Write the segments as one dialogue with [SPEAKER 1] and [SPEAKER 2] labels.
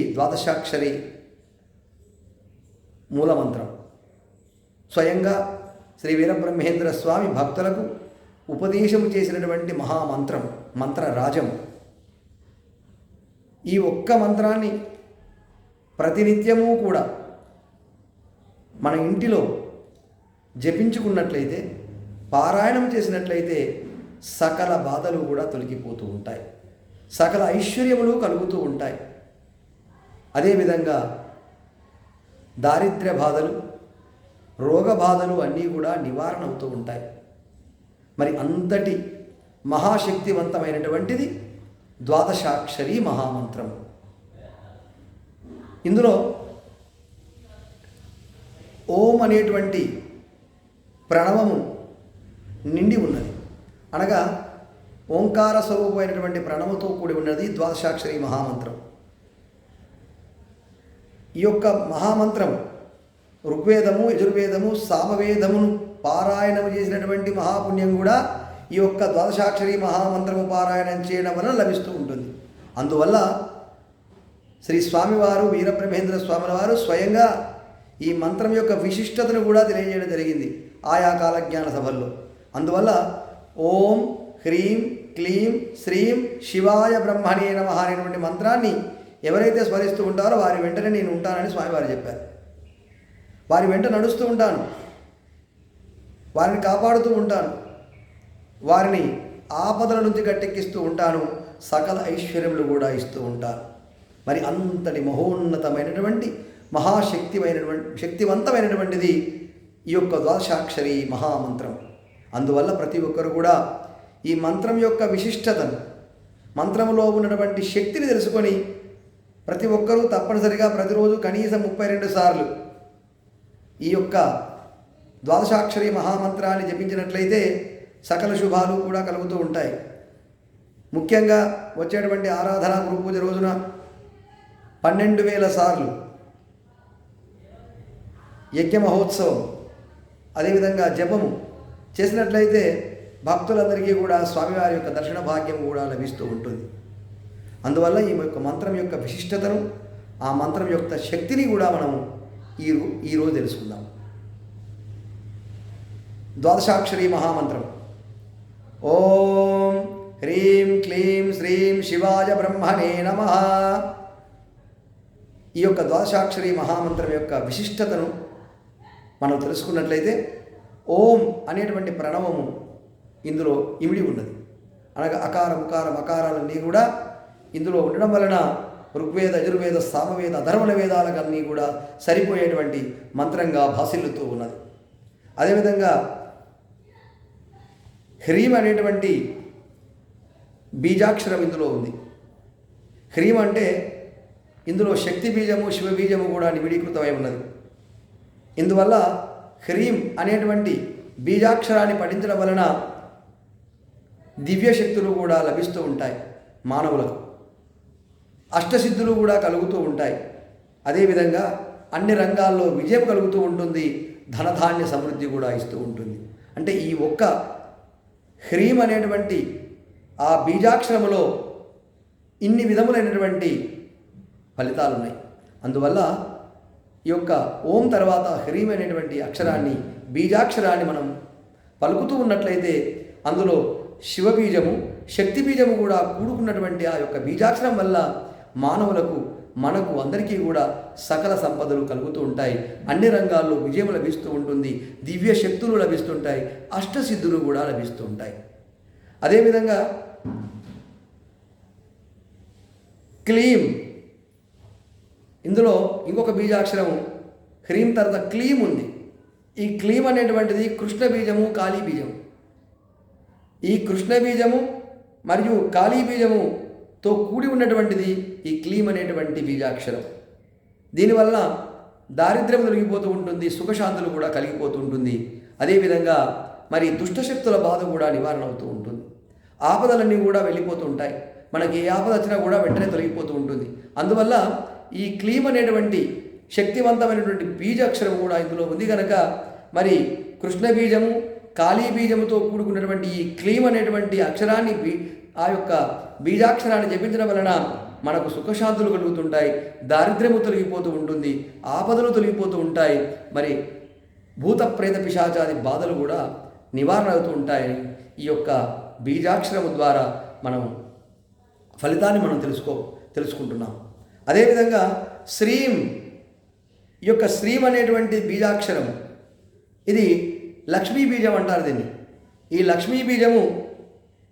[SPEAKER 1] ద్వాదశాక్షరి మూలమంత్రం. స్వయంగా శ్రీ వీరబ్రహ్మేంద్ర స్వామి భక్తులకు ఉపదేశము చేసినటువంటి మహామంత్రం మంత్రరాజం ఈ ఒక్క మంత్రాన్ని ప్రతినిత్యము కూడా మన ఇంటిలో జపించుకున్నట్లయితే పారాయణం చేసినట్లయితే సకల బాధలు కూడా తొలగిపోతూ ఉంటాయి. సకల ఐశ్వర్యములు కలుగుతూ ఉంటాయి. అదేవిధంగా దారిద్ర్య బాధలు రోగ బాధలు అన్నీ కూడా నివారణ అవుతూ ఉంటాయి. మరి అంతటి మహాశక్తివంతమైనటువంటిది ద్వాదశాక్షరి మహామంత్రం. ఇందులో ఓం అనేటువంటి ప్రణవము నిండి ఉన్నది. అనగా ఓంకార స్వరూపమైనటువంటి ప్రణవతో కూడి ఉన్నది ద్వాదశాక్షరి మహామంత్రం. ఈ యొక్క మహామంత్రం ఋగ్వేదము యజుర్వేదము సామవేదమును పారాయణము చేసినటువంటి మహాపుణ్యం కూడా ఈ యొక్క ద్వాదశాక్షరి మహామంత్రము పారాయణం చేయడం వలన లభిస్తూ ఉంటుంది. అందువల్ల శ్రీ స్వామివారు వీరబ్రహ్మేంద్ర స్వాముల వారు స్వయంగా ఈ మంత్రం యొక్క విశిష్టతను కూడా తెలియజేయడం జరిగింది ఆయా కాలజ్ఞాన సభల్లో. అందువల్ల ఓం హ్రీం క్లీం శ్రీం శివాయ బ్రహ్మణే నమ అనేటువంటి మంత్రాన్ని ఎవరైతే స్మరిస్తూ ఉంటారో వారి వెంటనే నేను ఉంటానని స్వామివారు చెప్పారు. వారి వెంట నడుస్తూ ఉంటాను. వారిని కాపాడుతూ ఉంటాను. వారిని ఆపదల నుంచి గట్టెక్కిస్తూ ఉంటాను. సకల ఐశ్వర్యములు కూడా ఇస్తూ ఉంటాను. మరి అంతటి మహోన్నతమైనటువంటి మహాశక్తిమైనటువంటి శక్తివంతమైనటువంటిది ఈ యొక్క ద్వాదశాక్షరి మహామంత్రం. అందువల్ల ప్రతి ఒక్కరు కూడా ఈ మంత్రం యొక్క విశిష్టతను మంత్రంలో ఉన్నటువంటి శక్తిని తెలుసుకొని ప్రతి ఒక్కరూ తప్పనిసరిగా ప్రతిరోజు కనీసం ముప్పై రెండు సార్లు ఈ యొక్క ద్వాదశాక్షరి మహామంత్రాన్ని జపించినట్లయితే సకల శుభాలు కూడా కలుగుతూ ఉంటాయి. ముఖ్యంగా వచ్చేటువంటి ఆరాధన గురు పూజ రోజున పన్నెండు వేల సార్లు యజ్ఞ మహోత్సవం అదేవిధంగా జపము చేసినట్లయితే భక్తులందరికీ కూడా స్వామివారి యొక్క దర్శన భాగ్యం కూడా లభిస్తూ ఉంటుంది. అందువల్ల ఈ యొక్క మంత్రం యొక్క విశిష్టతను ఆ మంత్రం యొక్క శక్తిని కూడా మనం ఈ ఈరోజు తెలుసుకుందాం. ద్వాదశాక్షరి మహామంత్రం. ఓం హ్రీం క్లీం శ్రీం శివాయ బ్రహ్మణే నమ. ఈ యొక్క ద్వాదశాక్షరి మహామంత్రం యొక్క విశిష్టతను మనం తెలుసుకున్నట్లయితే ఓం అనేటువంటి ప్రణవము ఇందులో ఇమిడి ఉన్నది. అనగా అకార ఉకారం మకారాలన్నీ కూడా ఇందులో ఉండడం వలన ఋగ్వేద యజుర్వేద సామవేద అధర్వణ వేదాలకన్నీ కూడా సరిపోయేటువంటి మంత్రంగా భాసిల్లుతూ ఉన్నది. అదేవిధంగా హ్రీం అనేటువంటి బీజాక్షరం ఇందులో ఉంది. హ్రీం అంటే ఇందులో శక్తి బీజము శివ బీజము కూడా నిబిడీకృతమై ఉన్నది. ఇందువల్ల హ్రీం అనేటువంటి బీజాక్షరాన్ని పఠించడం వలన దివ్య శక్తులు కూడా లభిస్తూ ఉంటాయి మానవులకు. అష్టసిద్ధులు కూడా కలుగుతూ ఉంటాయి. అదేవిధంగా అన్ని రంగాల్లో విజయం కలుగుతూ ఉంటుంది. ధనధాన్య సమృద్ధి కూడా ఇస్తూ ఉంటుంది. అంటే ఈ ఒక్క హ్రీం అనేటువంటి ఆ బీజాక్షరములో ఇన్ని విధములైనటువంటి ఫలితాలు ఉన్నాయి అందువల్ల ఈ యొక్క ఓం తర్వాత హ్రీం అనేటువంటి అక్షరాన్ని బీజాక్షరాన్ని మనం పలుకుతూ ఉన్నట్లయితే అందులో శివబీజము శక్తి బీజము కూడా కూడుకున్నటువంటి ఆ యొక్క బీజాక్షరం వల్ల మానవులకు మనకు అందరికీ కూడా సకల సంపదలు కలుగుతూ ఉంటాయి. అన్ని రంగాల్లో విజయం లభిస్తూ ఉంటుంది. దివ్య శక్తులు లభిస్తుంటాయి. అష్టసిద్ధులు కూడా లభిస్తూ ఉంటాయి. అదేవిధంగా క్లీం. ఇందులో ఇంకొక బీజాక్షరం హ్రీం తర్వాత క్లీం ఉంది. ఈ క్లీం అనేటువంటిది కృష్ణ బీజము కాళీ బీజము. ఈ కృష్ణ బీజము మరియు కాళీ తో కూడి ఉన్నటువంటిది ఈ క్లీమ్ అనేటువంటి బీజాక్షరం. దీనివల్ల దారిద్ర్యం తొలగిపోతూ ఉంటుంది సుఖశాంతులు కూడా కలిగిపోతూ ఉంటుంది. అదేవిధంగా మరి దుష్టశక్తుల బాధ కూడా నివారణ అవుతూ ఉంటుంది. ఆపదలన్నీ కూడా వెళ్ళిపోతూ ఉంటాయి. మనకి ఏ ఆపద వచ్చినా కూడా వెంటనే తొలగిపోతూ ఉంటుంది. అందువల్ల ఈ క్లీమ్ అనేటువంటి శక్తివంతమైనటువంటి బీజాక్షరం కూడా ఇందులో ఉంది కనుక మరి కృష్ణ బీజము కాళీ బీజముతో కూడుకున్నటువంటి ఈ క్లీమ్ అనేటువంటి అక్షరాన్ని బీ ఆ యొక్క బీజాక్షరాన్ని జపించడం వలన మనకు సుఖశాంతులు కలుగుతుంటాయి దారిద్ర్యము తొలగిపోతూ ఉంటుంది ఆపదలు తొలగిపోతూ ఉంటాయి. మరి భూత ప్రేత పిశాచాది బాధలు కూడా నివారణ అవుతూ ఉంటాయని ఈ యొక్క బీజాక్షరము ద్వారా మనం ఫలితాన్ని మనం తెలుసుకో తెలుసుకుంటున్నాం. అదేవిధంగా శ్రీం ఈ యొక్క శ్రీం అనేటువంటి బీజాక్షరం ఇది లక్ష్మీ బీజం అంటారు దీన్ని. ఈ లక్ష్మీ బీజము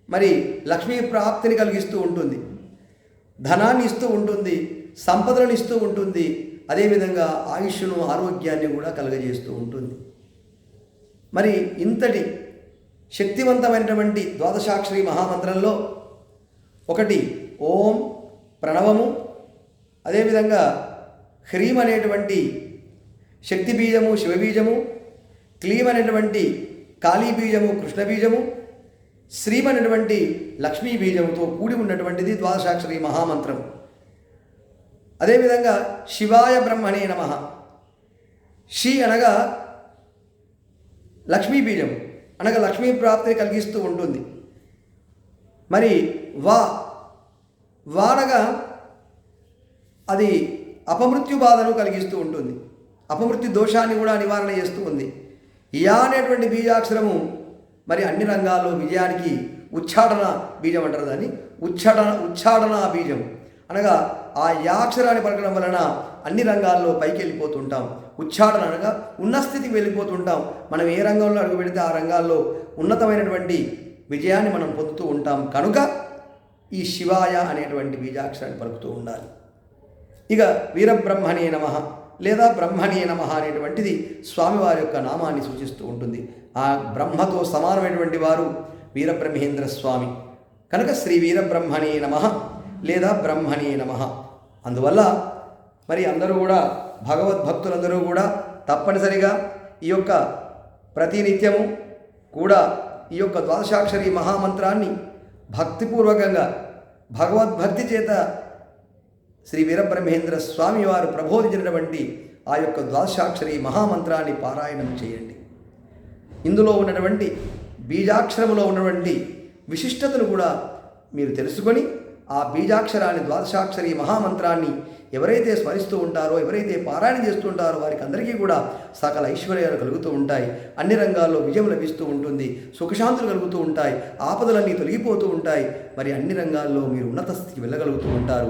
[SPEAKER 1] మరి లక్ష్మీ ప్రాప్తిని కలిగిస్తూ ఉంటుంది. ధనాన్ని ఇస్తూ ఉంటుంది. సంపదలను ఇస్తూ ఉంటుంది. అదేవిధంగా ఆయుష్ను ఆరోగ్యాన్ని కూడా కలుగజేస్తూ ఉంటుంది. మరి ఇంతటి శక్తివంతమైనటువంటి ద్వాదశాక్షరి మహామంత్రంలో ఒకటి ఓం ప్రణవము అదేవిధంగా హ్రీం అనేటువంటి శక్తి బీజము శివబీజము క్లీం అనేటువంటి కాళీ బీజము కృష్ణ బీజము శ్రీం అనేటువంటి లక్ష్మీ బీజంతో కూడి ఉన్నటువంటిది ద్వాదశాక్షరి మహామంత్రం అదేవిధంగా శివాయ బ్రహ్మణే నమ. షి అనగా లక్ష్మీ బీజం అనగా లక్ష్మీ ప్రాప్తిని కలిగిస్తూ ఉంటుంది. మరి వా వాడగా అది అపమృత్యు బాధను కలిగిస్తూ ఉంటుంది. అపమృత్యు దోషాన్ని కూడా నివారణ చేస్తూ ఉంది. యా అనేటువంటి బీజాక్షరము మరి అన్ని రంగాల్లో విజయానికి ఉచ్చాటన బీజం అంటారు దాన్ని. ఉచ్చాటన ఉచ్చాటన బీజం. అనగా ఆ యాక్షరాన్ని పలకడం వలన అన్ని రంగాల్లో పైకి వెళ్ళిపోతుంటాం. ఉచ్చాటన అనగా ఉన్న స్థితికి వెళ్ళిపోతుంటాం. మనం ఏ రంగంలో అడుగు పెడితే ఆ రంగాల్లో ఉన్నతమైనటువంటి విజయాన్ని మనం పొందుతూ ఉంటాం. కనుక ఈ శివాయ అనేటువంటి బీజాక్షరాన్ని పలుకుతూ ఉండాలి. ఇక వీరబ్రహ్మణే నమ. లేదా బ్రహ్మణే నమ అనేటువంటిది స్వామివారి యొక్క నామాన్ని సూచిస్తూ ఉంటుంది. ఆ బ్రహ్మతో సమానమైనటువంటి వారు వీరబ్రహ్మేంద్ర స్వామి. కనుక శ్రీ వీరబ్రహ్మణే నమ లేదా బ్రహ్మణే నమ. అందువల్ల మరి అందరూ కూడా భగవద్భక్తులందరూ కూడా తప్పనిసరిగా ఈ యొక్క ప్రతినిత్యము కూడా ఈ యొక్క ద్వాదశాక్షరి మహామంత్రాన్ని భక్తిపూర్వకంగా భగవద్భక్తి చేత శ్రీ వీరబ్రహ్మేంద్ర స్వామి వారు ప్రబోధించినటువంటి ఆ యొక్క ద్వాదశాక్షరి మహామంత్రాన్ని పారాయణం చేయండి. ఇందులో ఉన్నటువంటి బీజాక్షరములో ఉన్నటువంటి విశిష్టతను కూడా మీరు తెలుసుకొని ఆ బీజాక్షరాన్ని ద్వాదశాక్షరి మహామంత్రాన్ని ఎవరైతే స్మరిస్తూ ఉంటారో ఎవరైతే పారాయణ చేస్తూ ఉంటారో వారికి అందరికీ కూడా సకల ఐశ్వర్యాలు కలుగుతూ ఉంటాయి. అన్ని రంగాల్లో విజయం లభిస్తూ ఉంటుంది. సుఖశాంతులు కలుగుతూ ఉంటాయి. ఆపదలన్నీ తొలగిపోతూ ఉంటాయి. మరి అన్ని రంగాల్లో మీరు ఉన్నత స్థితికి వెళ్ళగలుగుతూ ఉంటారు.